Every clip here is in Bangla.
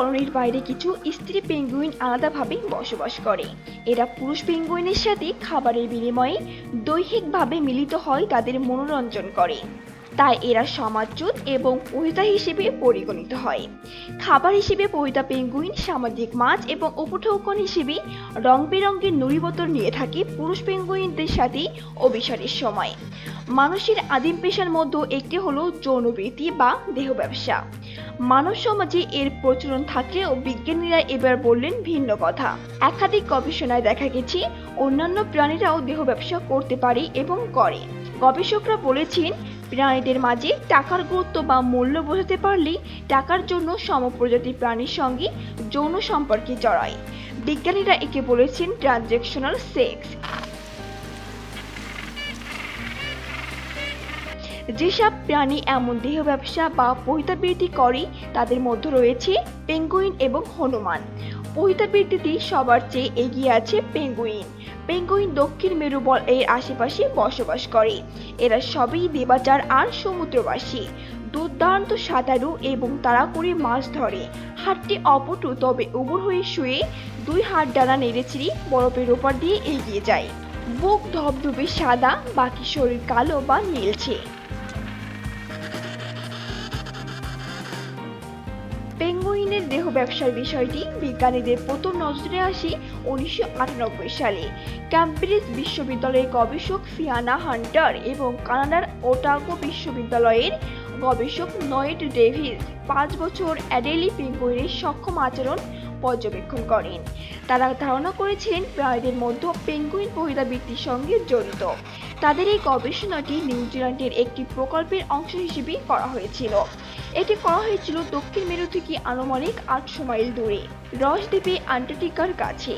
কলোনির বাইরে কিছু স্ত্রী পেঙ্গুইন আলাদাভাবে বসবাস করে। এরা পুরুষ পেঙ্গুইনের সাথে খাবারের বিনিময়ে দৈহিকভাবে মিলিত হয় তাদের মনোরঞ্জন করে। তাই এরা সমাজচ্যুত এবং পহিতা হিসেবে পরিগণিত হয়। খাবার হিসেবে পহিতা পেঙ্গুইন, সামাজিক মাছ এবং উপঠৌকন হিসেবে রং বেরঙের নুড়িবোতল নিয়ে থাকে পুরুষ পেঙ্গুইনদের সাথে অভিসারের সময়। মানুষের আদিম পেশার মধ্যে একটি হলো যৌনবৃত্তি বা দেহ ব্যবসা। মানব সমাজে এর প্রচলন থাকলেও বিজ্ঞানীরা এবার বললেন ভিন্ন কথা। একাধিক গবেষণায় দেখা গেছে, অন্যান্য প্রাণীরাও দেহ ব্যবসা করতে পারে এবং করে। গবেষকরা বলেছেন প্রাণীদের মাঝে টাকার গুরুত্ব বা মূল্য বোঝাতে পারলেই টাকার জন্য সমপ্রজাতির প্রাণীর সঙ্গে যৌন সম্পর্কে জড়ায়। বিজ্ঞানীরা একে বলেছেন ট্রানজেকশনাল সেক্স। যেসব প্রাণী এমন দেহ ব্যবসা বা পহিতাবৃত্তি করে, তাদের মধ্যে রয়েছে পেঙ্গুইন এবং হনুমান। পহিতাবৃত্তিতে সবার চেয়ে এগিয়ে আছে পেঙ্গুইন। পেঙ্গুইন দক্ষিণ মেরুবল এর আশেপাশে বসবাস করে। এরা সবই দেবাচার আর সমুদ্রবাসী। দুর্দান্ত সাঁতারু এবং তারা করে মাছ ধরে। হাতটি অপটু তবে উবর হয়ে শুয়ে দুই হাত ডানা নেড়েচিড়ি বরফের ওপর দিয়ে এগিয়ে যায়। বুক ধবধবে সাদা, বাকি শরীর কালো বা নীলছে। পেঙ্গুইনের দেহ ব্যবসার বিষয়টি বিজ্ঞানীদের প্রথম নজরে আসে উনিশশো আটানব্বই সালে। ক্যাম্ব্রিজ বিশ্ববিদ্যালয়ের গবেষক ফিয়ানা হান্টার এবং কানাডার ওটাগো বিশ্ববিদ্যালয়ের গবেষক নয়েট ডেভিস পাঁচ বছর অ্যাডেলি পেঙ্গুইনের সক্ষম আচরণ পর্যবেক্ষণ করেন। তারা ধারণা করেছেন প্রাণীদের মধ্যে পেঙ্গুইন পহিতাবৃত্তির সঙ্গে জড়িত। তাদের এই গবেষণাটি নিউজিল্যান্ডের একটি প্রকল্পের অংশ হিসেবে করা হয়েছিল। এটি করা হয়েছিল দক্ষিণ মেরু থেকে আনুমানিক আটশো মাইল দূরে রস দ্বীপে আন্টার্কটিকার কাছে।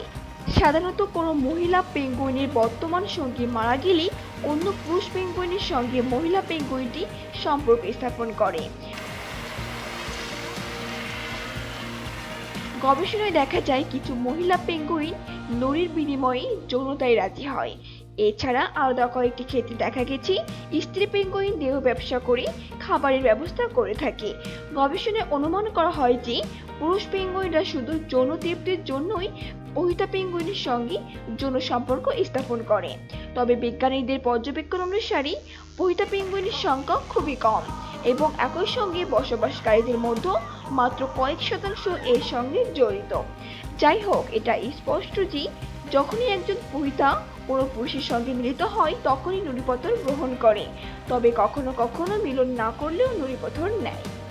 সাধারণত কোনো মহিলা পেঙ্গুইনের বর্তমান সঙ্গী মারা গেলে অন্য পুরুষ পেঙ্গুইনের সঙ্গে মহিলা পেঙ্গুইনটি সম্পর্ক স্থাপন করে। গবেষণায় দেখা যায় কিছু মহিলা পেঙ্গুইন নড়ির বিনিময়ে যৌনতায় রাজি হয়। এছাড়া আলাদা কয়েকটি ক্ষেত্রে দেখা গেছে, স্ত্রী পেঙ্গুইন দেহ ব্যবসা করে খাবারের ব্যবস্থা করে থাকে। গবেষণায় অনুমান করা হয় যে, পুরুষ পেঙ্গুইনরা শুধু যৌন তৃপ্তির জন্যই পহিতা পেঙ্গুইনের সঙ্গে যৌন সম্পর্ক স্থাপন করে। তবে বিজ্ঞানীদের পর্যবেক্ষণ অনুসারে, পহিতা পেঙ্গুইনের সংখ্যা খুবই কম। এবং একই সঙ্গে বসবাসকারীদের মধ্যে মাত্র কয়েক শতাংশ এর সঙ্গে জড়িত। যাই হোক, এটা স্পষ্ট যে যখনই একজন পুরিতা কোনো পুরুষের সঙ্গে মিলিত হয়, তখনই নুড়িপথর গ্রহণ করে। তবে কখনো কখনো মিলন না করলেও নুড়িপথর নেয়।